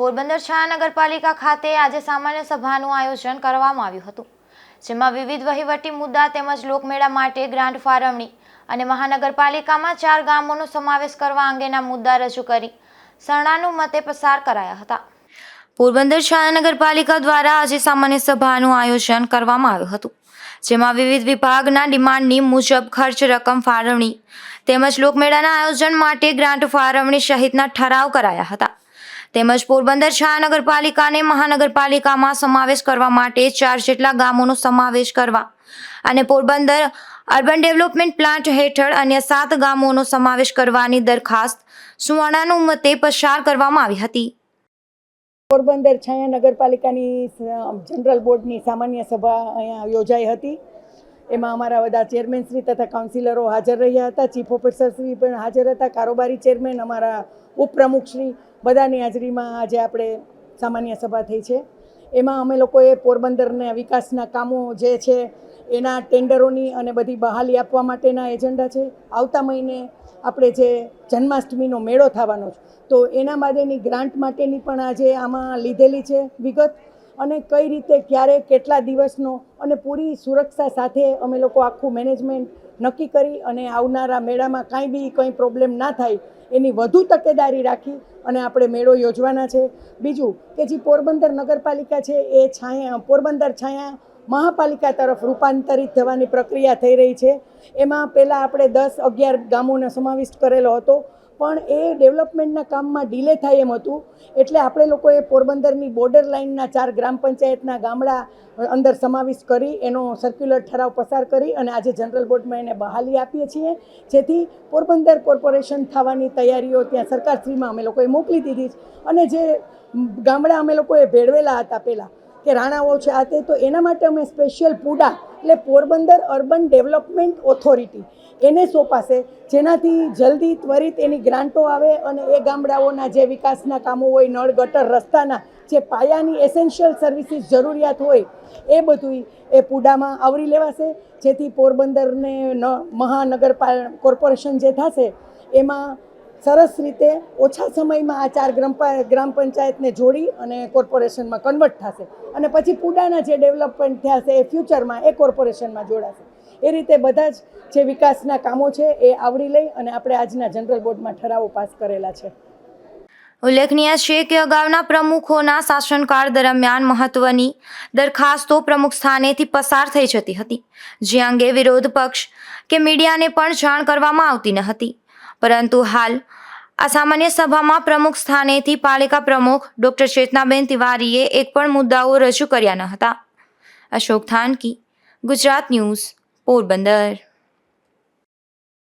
પોરબંદર છાયા નગરપાલિકા ખાતે આજે સામાન્ય સભાનું આયોજન કરવામાં આવ્યું હતું, જેમાં વિવિધ વહીવટી મુદ્દા તેમજ લોકમેળા માટે ગ્રાન્ટ ફાળવણી અને મહાનગરપાલિકામાં ચાર ગામોનો સમાવેશ કરવા અંગેના મુદ્દા રજૂ કરી સરણાનુમતે પસાર કરાયા હતા. પોરબંદર છાયા નગરપાલિકા દ્વારા આજે સામાન્ય સભાનું આયોજન કરવામાં આવ્યું હતું, જેમાં વિવિધ વિભાગના ડિમાન્ડની મુજબ ખર્ચ રકમ ફાળવણી તેમજ લોકમેળાના આયોજન માટે ગ્રાન્ટ ફાળવણી સહિતના ઠરાવ કરાયા હતા. તેમજ પોરબંદર છાયા નગરપાલિકાને મહાનગરપાલિકામાં સમાવેશ કરવા માટે ચાર જેટલા ગામોનો સમાવેશ કરવા અને પોરબંદર અર્બન ડેવલપમેન્ટ પ્લાન્ટ હેઠળ અન્ય સાત ગામોનો સમાવેશ કરવાની દરખાસ્ત સુવર્ણાનુમતે પસાર કરવામાં આવી હતી. પોરબંદર છાયા નગરપાલિકાની જનરલ બોર્ડની સામાન્ય સભા અહીંયા યોજાઈ હતી. એમાં અમારા બધા ચેરમેનશ્રી તથા કાઉન્સિલરો હાજર રહ્યા હતા, ચીફ ઓફિસરશ્રી પણ હાજર હતા, કારોબારી ચેરમેન અમારા ઉપપ્રમુખશ્રી બધાની હાજરીમાં આજે આપણે સામાન્ય સભા થઈ છે. એમાં અમે લોકોએ પોરબંદરના વિકાસના કામો જે છે એના ટેન્ડરોની અને બધી બહાલી આપવા માટેના એજન્ડા છે. આવતા મહિને આપણે જે જન્માષ્ટમીનો મેળો થવાનો છે, તો એના માટેની ગ્રાન્ટ માટેની પણ આજે આમાં લીધેલી છે વિગત. અને કઈ રીતે, ક્યારે, કેટલા દિવસનો અને પૂરી સુરક્ષા સાથે અમે લોકો આખું મેનેજમેન્ટ નક્કી કરી અને આવનારા મેળામાં કાંઈ બી કંઈ પ્રોબ્લેમ ના થાય, એની વધુ તકેદારી રાખી અને આપણે મેળો યોજવાના છે. બીજું કે જે પોરબંદર નગરપાલિકા છે, એ છાયા, પોરબંદર છાયા મહાપાલિકા તરફ રૂપાંતરિત થવાની પ્રક્રિયા થઈ રહી છે. એમાં પહેલાં આપણે દસ અગિયાર ગામોનો સમાવિષ્ટ કરેલો હતો. પણ એ ડેવલપમેન્ટના કામમાં ડિલે થાય એમ હતું. એટલે આપણે લોકોએ પોરબંદરની બોર્ડર લાઇનના ચાર ગ્રામ પંચાયતના ગામડા અંદર સમાવિષ્ટ કરી, એનો સર્ક્યુલર ઠરાવ પસાર કરી અને આજે જનરલ બોર્ડમાં એને બહાલી આપીએ છીએ. જેથી પોરબંદર કોર્પોરેશન થવાની તૈયારીઓ ત્યાં સરકારશ્રીમાં અમે લોકોએ મોકલી દીધી અને જે ગામડા અમે લોકોએ ભેળવેલા હતા પહેલાં, કે રાણાઓ છે આ તે, તો એના માટે અમે સ્પેશિયલ પુડા એટલે પોરબંદર અર્બન ડેવલપમેન્ટ ઓથોરિટી એને સોંપાશે. જેનાથી જલ્દી ત્વરિત એની ગ્રાન્ટો આવે અને એ ગામડાઓના જે વિકાસના કામો હોય, નળ, ગટર, રસ્તાના જે પાયાની એસેન્શિયલ સર્વિસીસ જરૂરિયાત હોય, એ બધું એ પુડામાં આવરી લેવાશે. જેથી પોરબંદરને ન, મહાનગરપાલ કોર્પોરેશન જે થશે, એમાં સરસ રીતે ઓછા સમયમાં આ ચાર ગ્રામ ગ્રામ પંચાયતને જોડી અને કોર્પોરેશનમાં કન્વર્ટ થશે. અને પછી પુડાના જે ડેવલપમેન્ટ થયા છે, એ ફ્યુચરમાં એ કોર્પોરેશનમાં જોડાશે. એ રીતે બધા જ જે વિકાસના કામો છે એ આવરી લઈ અને આપણે આજના જનરલ બોર્ડમાં ઠરાવો પાસ કરેલા છે. ઉલ્લેખનીય છે કે અગાઉના પ્રમુખોના શાસનકાળ દરમિયાન મહત્વની દરખાસ્તો પ્રમુખ સ્થાનેથી પસાર થઈ જતી હતી, જે અંગે વિરોધ પક્ષ કે મીડિયાને પણ જાણ કરવામાં આવતી ન હતી. પરંતુ હાલ આ સામાન્ય સભામાં પ્રમુખ સ્થાનેથી પાલિકા પ્રમુખ ડોક્ટર ચેતનાબેન તિવારીએ એક પણ મુદ્દાઓ રજૂ કર્યા ન હતા. અશોક થાનકી, ગુજરાત ન્યૂઝ. પોરબંદર